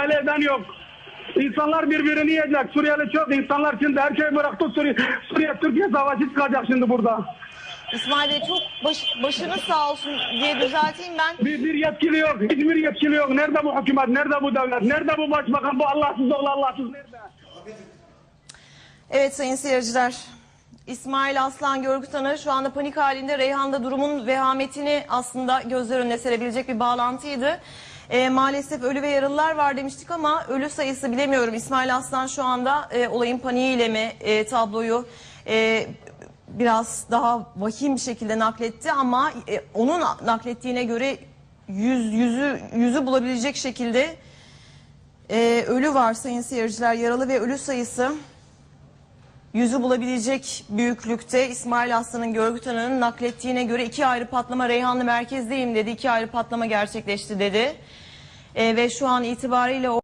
müdahale eden yok. İnsanlar birbirini yiyecek. Suriyeli çok insanlar şimdi her şeyi bıraktı. Suriye, Suriye Türkiye savaşı çıkacak şimdi burada. İsmail Bey çok baş, başınız sağ olsun diye düzelteyim ben. Bir, bir yetkili yok. Hiçbir yetkili yok. Nerede bu hükümet? Nerede bu devlet? Nerede bu başbakan? Bu Allahsız oğlu Allahsız nerede? Evet sayın seyirciler. İsmail Aslan Görgütan'ı şu anda panik halinde Reyhan'da durumun vehametini aslında gözler önüne serebilecek bir bağlantıydı. Ee, maalesef ölü ve yaralılar var demiştik ama ölü sayısı bilemiyorum. İsmail Aslan şu anda e, olayın paniğiyle mi e, tabloyu e, biraz daha vahim bir şekilde nakletti ama e, onun naklettiğine göre yüz, yüzü, yüzü bulabilecek şekilde e, ölü var sayın seyirciler. Yaralı ve ölü sayısı yüzü bulabilecek büyüklükte İsmail Aslan'ın görgü tanığının naklettiğine göre iki ayrı patlama Reyhanlı merkezdeyim dedi. iki ayrı patlama gerçekleşti dedi. E, ve şu an itibariyle o